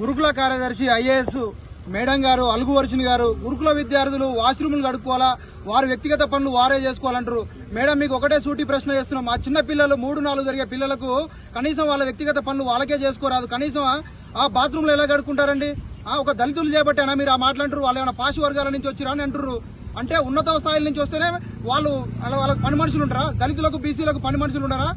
గురుకుల కార్యదర్శి IAS madam గారు అలుగు వర్షిని గారు గురుకుల విద్యార్థులు వాష్రూమ్లు కడుక్కోవాలా? వారు వ్యక్తిగత పనులు వారే చేసుకోవాలంటారు. మేడం మీకు ఒకటే సూటి ప్రశ్న చేస్తున్నాం. మా చిన్న పిల్లలు మూడు నాలుగు జరిగే పిల్లలకు కనీసం వాళ్ళ వ్యక్తిగత పనులు వాళ్ళకే చేసుకోరాదు. కనీసం ఆ- ఆ బాత్రూంలో ఎలా కడుక్కుంటారండి? ఒక దళితులు చేపట్టానా మీరు ఆ మాట్లాంటారు? వాళ్ళు ఏమైనా పాశ వర్గాల నుంచి వచ్చిరా అని అంటారు అంటే ఉన్నత స్థాయిల నుంచి వస్తేనే వాళ్ళు వాళ్ళ- వాళ్ళకి పని మనుషులు ఉంటారా? దళితులకు బీసీలకు పని మనుషులు ఉండరా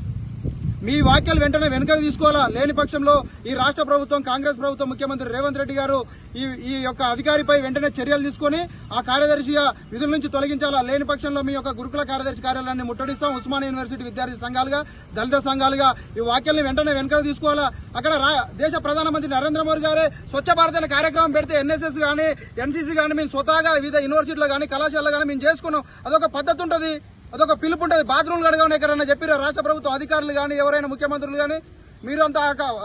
మీ వ్యాఖ్యలు వెంటనే వెనుకకు తీసుకోవాలా? లేని పక్షంలో ఈ రాష్ట్ర ప్రభుత్వం కాంగ్రెస్ ప్రభుత్వం ముఖ్యమంత్రి రేవంత్ రెడ్డి గారు ఈ ఈ యొక్క అధికారిపై వెంటనే చర్యలు తీసుకొని ఆ కార్యదర్శిగా విధుల నుంచి తొలగించాలా? లేని పక్షంలో మీ యొక్క గురుకుల కార్యదర్శి కార్యాలయాన్ని ముట్టడిస్తాం. ఉస్మానియా యూనివర్సిటీ విద్యార్థి సంఘాలుగా దళిత సంఘాలుగా ఈ వ్యాఖ్యల్ని వెంటనే వెనుకకు తీసుకోవాలా? అక్కడ రా- దేశ ప్రధానమంత్రి నరేంద్ర మోదీ గారే స్వచ్ఛ భారత్ అనే కార్యక్రమం పెడితే ఎన్ఎస్ఎస్ కానీ ఎన్సీసీ కానీ మేము స్వతహాగా వివిధ యూనివర్సిటీలో కానీ కళాశాలలో కానీ మేము చేసుకున్నాం. అదొక పద్ధతి ఉంటుంది. అదొక పిలుపు ఉంటుంది. బాత్రూమ్లు కడగమని ఎక్కడన్నా చెప్పిరా రాష్ట్ర ప్రభుత్వం అధికారులు కానీ ఎవరైనా ముఖ్యమంత్రులు కానీ మీరు అంత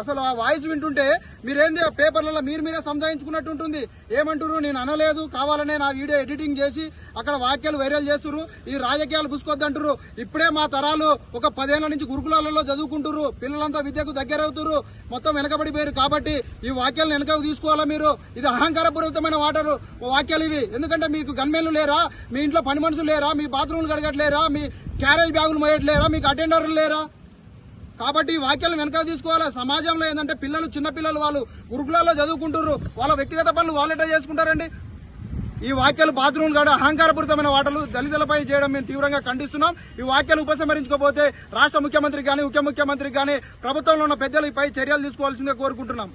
అసలు ఆ వాయిస్ వింటుంటే మీరేంది పేపర్లలో మీరు మీరే సంజాయించుకున్నట్టు ఉంటుంది. ఏమంటారు నేను అనలేదు. కావాలనే నా వీడియో ఎడిటింగ్ చేసి అక్కడ వాక్యాలు వైరల్ చేస్తున్నారు ఈ రాజకీయాలు పుసుకోద్దంటారు ఇప్పుడే మా తరాలు ఒక పదేళ్ళ నుంచి గురుకులాలలో చదువుకుంటున్నారు పిల్లలంతా విద్యకు దగ్గర అవుతున్నారు మొత్తం వెనకబడిపోయారు కాబట్టి ఈ వాక్యాలను వెనకకు తీసుకోవాలా మీరు? ఇది అహంకారపూరితమైన వాటరు వాక్యాలు ఇవి. ఎందుకంటే మీకు గన్మెన్లు లేరా? మీ ఇంట్లో పని మనుషులు లేరా? మీ బాత్రూమ్లు కడగట్లేరా? మీ క్యారేజ్ బ్యాగులు మోయట్లేరా? మీకు అటెండర్లు లేరా? కాబట్టి వాక్యాలను వెనక తీసుకోవాలి? సమాజంలో ఏంటంటే పిల్లలు చిన్నపిల్లలు వాళ్ళు గురుకులాల్లో చదువుకుంటారు వాళ్ళ వ్యక్తిగత పనులు వాళ్ళెటా చేసుకుంటారండి? ఈ వాక్యాలు బాత్రూమ్లు కాడ అహంకారపూరితమైన వాటలు దళితులపై చేయడం మేము తీవ్రంగా ఖండిస్తున్నాం. ఈ వాక్యాలు ఉపసంహరించుకోకపోతే రాష్ట్ర ముఖ్యమంత్రికి కానీ ఉప ముఖ్యమంత్రికి కానీ ప్రభుత్వంలో ఉన్న పెద్దలపై చర్యలు తీసుకోవాల్సిందిగా కోరుకుంటున్నాం.